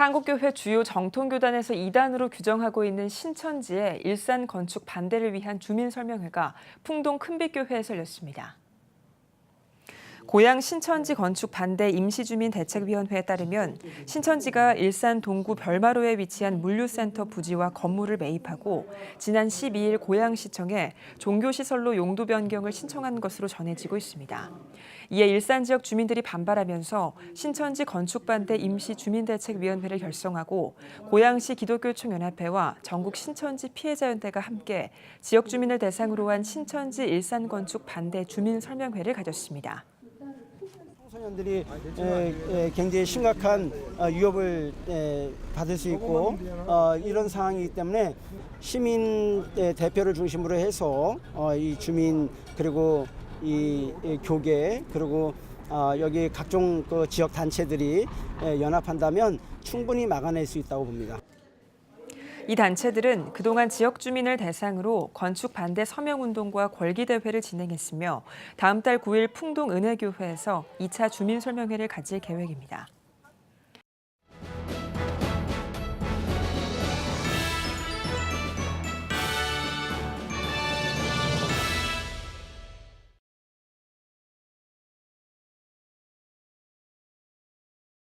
한국교회 주요 정통교단에서 이단으로 규정하고 있는 신천지의 일산 건축 반대를 위한 주민 설명회가 풍동 큰빛교회에서 열렸습니다. 고양 신천지 건축 반대 임시주민 대책위원회에 따르면 신천지가 일산 동구 별마로에 위치한 물류센터 부지와 건물을 매입하고 지난 12일 고양시청에 종교시설로 용도 변경을 신청한 것으로 전해지고 있습니다. 이에 일산 지역 주민들이 반발하면서 신천지 건축 반대 임시 주민대책위원회를 결성하고 고양시 기독교총연합회와 전국 신천지 피해자연대가 함께 지역 주민을 대상으로 한 신천지 일산 건축 반대 주민 설명회를 가졌습니다. 청소년들이 에, 에, 굉장히 심각한 어, 위협을 에, 받을 수 있고 어, 이런 상황이기 때문에 시민 에, 대표를 중심으로 해서 어, 이 주민 그리고 이, 이 교계 그리고 어, 여기 각종 그 지역 단체들이 에, 연합한다면 충분히 막아낼 수 있다고 봅니다. 이 단체들은 그동안 지역 주민을 대상으로 건축 반대 서명 운동과 궐기 대회를 진행했으며 다음 달 9일 풍동 은혜교회에서 2차 주민 설명회를 가질 계획입니다.